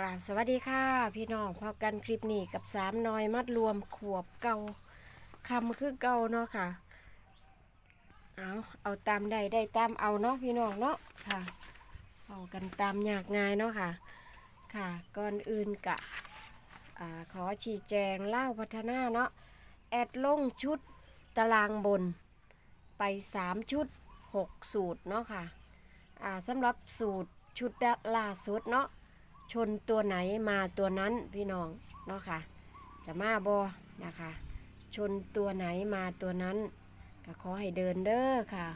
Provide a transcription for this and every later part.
กราบสวัสดีค่ะ พี่น้องพอกันคลิปนี้กับสามน้อยมัดรวมขวบเก่าคำคือเก่าเนาะค่ะเอาเอาตามได้ได้ตามเอาเนาะพี่น้องเนาะค่ะเอากันตามยากง่ายเนาะค่ะค่ะก่อนอื่นกะขอชี้แจงเล่าพัฒนาเนาะแอดลงชุดตารางบนไป 3 ชุด 6 สูตรเนาะค่ะสำหรับสูตรชุดล่าสุดเนาะ ชนตัวไหนมาตัวนั้นพี่น้องเนาะค่ะ จะมาบอนะคะ ชนตัวไหนมาตัวนั้น ก็ขอให้เดินเด้อค่ะ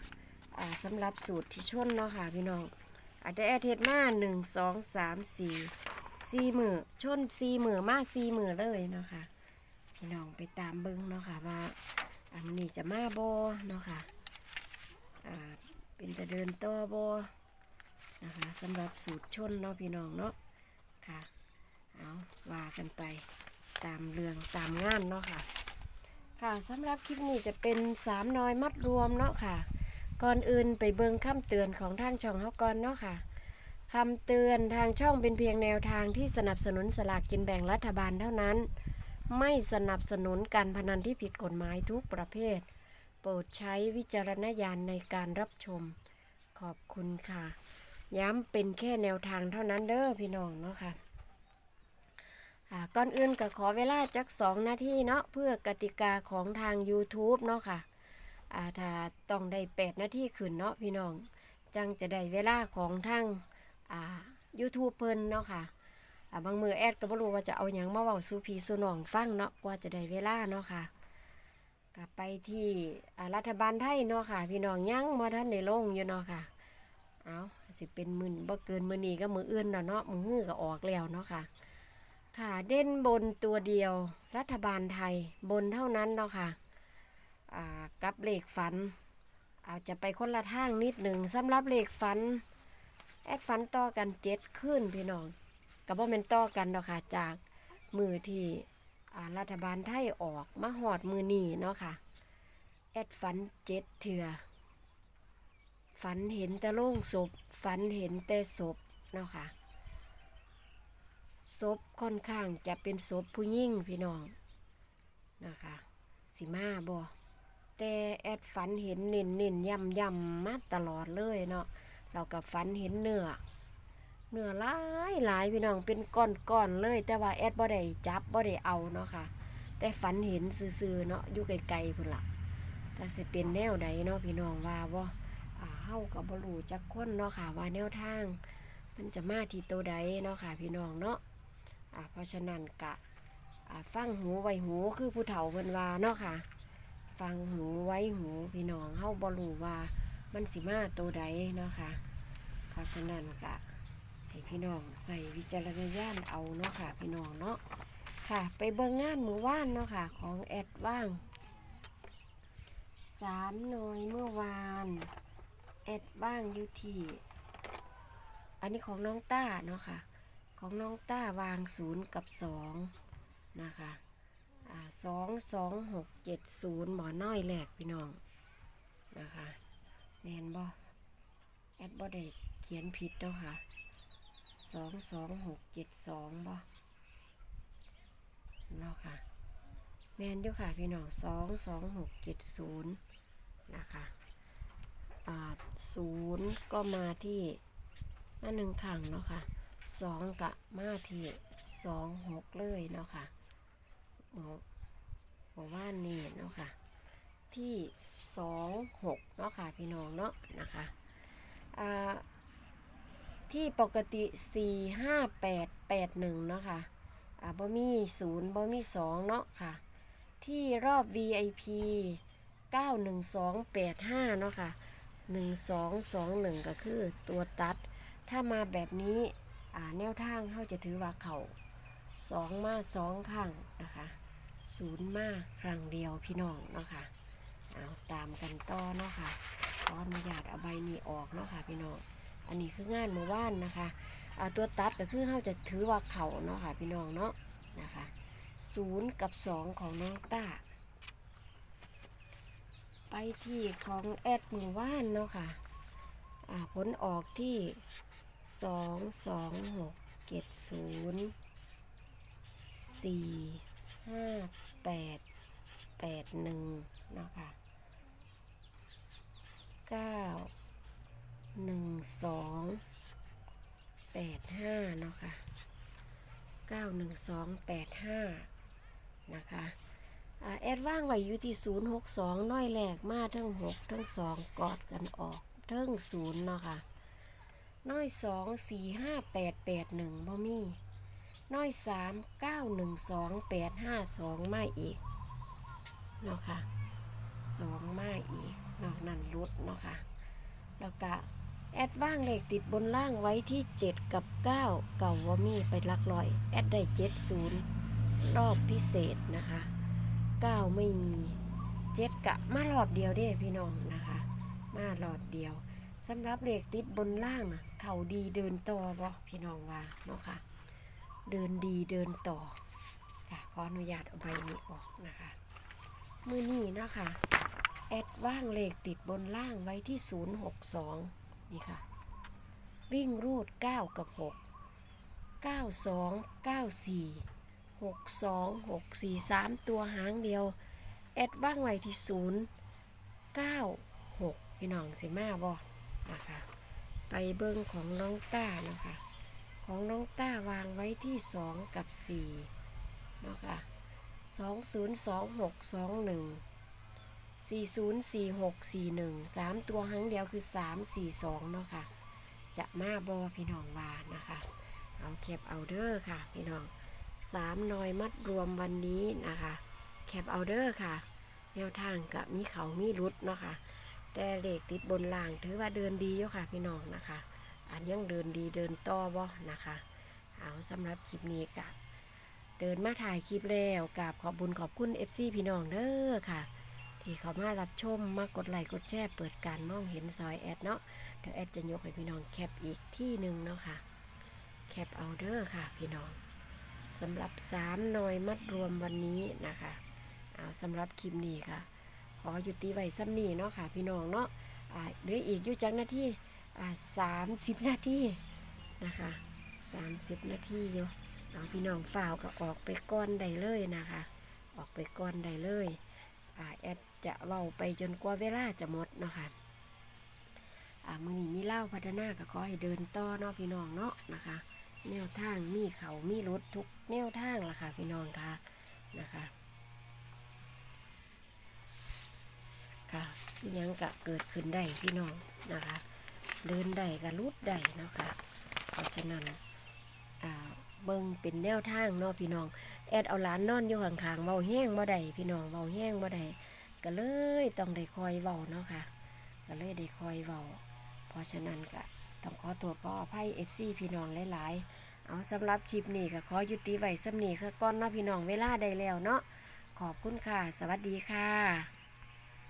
อ่าสำหรับสูตรที่ชนเนาะค่ะพี่น้องอาจจะแอดเทดมาหนึ่งสองสามสี่สี่มือชนสี่มือมาสี่มือเลยเนาะค่ะพี่น้องไปตามเบิ้งเนาะค่ะว่าอันนี้จะมาบอเนาะค่ะอ่าเป็นแต่เดินต่อบอนะคะสำหรับสูตรชนเนาะพี่น้องเนาะ ค่ะ เอาว่ากันไปตามเรื่องตามงานเนาะค่ะ ค่ะสำหรับคลิปนี้จะเป็นสามน้อยมัดรวมเนาะค่ะ ก่อนอื่นไปเบิงคำเตือนของทางช่องเฮาก่อนเนาะค่ะคำเตือนทางช่องเป็นเพียงแนวทางที่สนับสนุนสลากกินแบ่งรัฐบาลเท่านั้น ไม่สนับสนุนการพนันที่ผิดกฎหมายทุกประเภท โปรดใช้วิจารณญาณในการรับชม ขอบคุณค่ะ ย้ำเป็นแค่แนวทางเท่านั้นเด้อพี่น้องเนาะค่ะอ่าก่อนอื่นก็ขอเวลาจักสองนาทีเนาะเพื่อกติกาของทาง YouTube เนาะค่ะอ่าถ้าต้องได้ 8 นาทีขึ้นเนาะพี่น้อง จังจะได้เวลาของทางอ่า YouTube เพิ่นเนาะค่ะอ่าบางมือแอดก็บ่รู้ว่าจะเอาหยังมาเว้าสู่พี่สู่น้องฟังเนาะกว่าจะได้เวลาเนาะค่ะกลับไปที่รัฐบาลไทยเนาะค่ะ พี่น้องยังบ่ทันได้ลงอยู่เนาะค่ะ เอา สิเป็นหมื่นบ่เกินมือนี้ก็มืออื่นแล้วเนาะมือฮื้อก็ออกแล้วเนาะค่ะ ค่ะเด่นบนตัวเดียว รัฐบาลไทยบนเท่านั้นเนาะค่ะกับเลขฝัน อาจจะไปคนละทางนิดหนึ่งสำหรับเลขฝัน แอดฝันต่อกันเจ็ดขึ้นพี่น้องกับว่าเป็นต่อกันเนาะค่ะ จากมือที่รัฐบาลไทยออกมาหอดมือนีเนาะค่ะ แอดฝันเจ็ดเถื่อ ฝันเห็นแต่โล่งศพ ฝันเห็นแต่ศพเนาะค่ะศพค่อนข้างจะเป็นศพผู้ยิ่งพี่น้องนะคะสิมาบอแต่แอดฝันเห็นเน่นเน่นย่ำย่ำมาตลอดเลยเนาะเรากับฝันเห็นเนื้อเนื้อหลายหลายพี่น้องเป็นก้อนก้อนเลย แต่ว่าแอดบ่ได้จับบ่ได้เอาเนาะค่ะ แต่ฝันเห็นซื่อๆเนาะอยู่ไกลๆพุ่นละแต่สิเป็นแนวใดเนาะพี่น้องว่าบ่าเฮากับบรูจักคนเนาะค่ะว่าแนวทางมันจะมาที่ตัวใดเนาะค่ะพี่น้องเนาะอ่าเพราะฉะนั้นกะอ่าฟังหูไว้หูคือผู้เฒ่าเพิ่นว่าเนาะค่ะ ฟังหูไว้หูพี่น้องเฮาบ่รู้ว่ามันสิมาตัวใดเนาะค่ะ เพราะฉะนั้นกะให้พี่น้องใส่วิจารณญาณเอาเนาะค่ะ พี่น้องเนาะค่ะ ไปเบิ่งงานหมู่บ้านเนาะค่ะ ของแอดว่างสามหน่วยเมื่อวาน อดบ้างอยู่ที่ อันนี้ของน้องต้าเนาะค่ะ ของน้องต้าวางศูนย์กับสองนะคะสองสองหกเจ็ดศูนย์หมอน้อยแหลกพี่น้องนะคะแมนบอแอดบอได้เขียนผิดเนาะค่ะสองสองหกเจ็ดสองบอเนาะค่ะแมนอยู่ค่ะพี่น้องสองสองหกเจ็ดศูนย์นะคะาศูนย์ก็มาที่มาหนึ่งขังเนาะค่ะสองกะมาที่สองหกเลยเนาะค่ะบอกว่านี่เนาะค่ะ ที่สองหกเนาะค่ะพี่น้องเนาะนะคะที่ปกติสี่ห้าแปดแปดหนึ่งเนาะค่ะอ่าบ่มีศูนย์บ่มีสองเนาะค่ะ ที่รอบ VIP 91285เนาะค่ะ 1221 ก็คือตัวตัด ถ้ามาแบบนี้แนวทางเขาจะถือว่าเขาสองมาสองข้างนะคะศูนย์มาครั้งเดียวพี่น้องเนาะค่ะเอาตามกันต่อเนาะค่ะขออนุญาตเอาใบนี้ออกเนาะค่ะพี่น้องอันนี้คืองานหมู่บ้านนะคะตัวตัดก็คือเขาจะถือว่าเขาเนาะค่ะพี่น้องเนาะนะคะศูนย์กับสองของน้องต้า ไปที่ของแอดมู่บ้านเนาะค่ะอ่าผลออกที่สองสองหกเจ็ดศูนย์สี่ห้าแปดแปดหนึ่งเนาะค่ะเก้าหนึ่งสองแปดห้าเนาะค่ะเก้าหนึ่งสองแปดห้านะคะ แอดว่างไว้อยู่ที่ศูนย์หกสองน้อยแหลกมาทั้งหกทั้งสองกอดกันออกทั้งศูนย์เนาะค่ะ น้อยสองสี่ห้าแปดแปดหนึ่งบ่มีน้อยสามเก้าหนึ่งสองแปดห้าสองมาอีกเนาะค่ะสองมาอีกนอกนั้นลดเนาะค่ะแล้วก็แอดว่างเลขติดบนล่างไว้ที่เจ็ดกับเก้าเก่าว่ามีไปลักร้อย แอดได้เจ็ดศูนย์รอบพิเศษนะคะ เก้าไม่มีเจ็ดกะมารอบเดียวเด้พี่น้องนะคะ มารอบเดียวสำหรับเลขติดบนล่างนะเขาดีเดินต่อบ่พี่น้องว่าเนาะค่ะ เดินดีเดินต่อค่ะขออนุญาตเอาใบนี้ออกนะคะ มือนี้นะคะแอดว่างเลขติดบนล่างไว้ที่ 062 นี่ค่ะ วิ่งรูด 9 กับ 6 92 94 62 64 3 ตัวหางเดียว แอดว่างไว้ที่ 0 9 6 พี่น้องสิมาบ่นะคะไปเบิ้งของน้องต้านะคะ ของน้องต้าวางไว้ที่ 2 กับ4นะคะ20 26 21สี่ศูนย์สี่หกสี่หนึ่งสามตัวครั้งเดียวคือสามสี่สองเนาะค่ะ จะมาบอพี่น้องวานะคะ เอาแคปเอาเดอร์ค่ะ พี่น้อง สามหนอยมัดรวมวันนี้นะคะ แคปเอาเดอร์ค่ะ แนวทางกับมีเขามีรุดเนาะค่ะ แต่เหลขติดบนล่างถือว่าเดินดีอยู่ค่ะพี่น้องนะคะ อันยังเดินดีเดินต่อบ่นะคะ เอาสำหรับคลิปนี้กับเดินมาถ่ายคลิปแล้วกับขอบบุญขอบคุณ FC พี่น้องเด้อค่ะ ที่เขามารับชมมากดไลค์กดแชร์เปิดการมองเห็นซอยแอดเนาะเดี๋ยวแอดจะยกให้พี่น้องแคปอีกที่หนึ่งเนาะค่ะแคปเอาเดอร์ค่ะพี่น้อง สำหรับสามหน่อยมัดรวมวันนี้นะคะเอาสำหรับคลิปนี้ค่ะ ขอหยุดตีไว้ซ้ำนี้เนาะค่ะ พี่น้องเนาะหลืออีกอยู่จักนาที่สามสิบนาทีนะคะสามสิบนาทีอยู่เอาพี่น้องฝ่าวก็ออกไปก้อนใดเลยนะคะ ออกไปก้อนใดเลยอแอดจะเล่าไปจนกว่าเวลาจะหมดเนาะค่ะอ่ามือนี้มีเล่าพัฒนาก็ขอให้เดินต่อเนาะพี่น้องเนาะนะคะ แนวทางมีเขามีรถทุกแนวทางล่ะค่ะพี่น้องค่ะนะคะค่ะยังกะเกิดขึ้นได้พี่น้องนะคะเดินได้กับรุดได้นะคะเพราะฉะนั้นอ่าเบิ่งเป็นแนวทางเนาะพี่น้อง แอดเอาหลานนอนอยู่ข้างๆเบาแห้งบ่ได้พี่น้องเบาแห้งบ่ได้ก็เลยต้องได้คอยเบาเนาะค่ะ ก็เลยได้คอยเบาเพราะฉะนั้นก็ ต้องขอตัวขออภัย FC พี่น้องหลายๆ เอาสำหรับคลิปนี้ก็ขอยุติไว้สำนีค่ะก้อนเนาะพี่น้องเวลาได้แล้วเนาะขอบคุณค่ะ สวัสดีค่ะ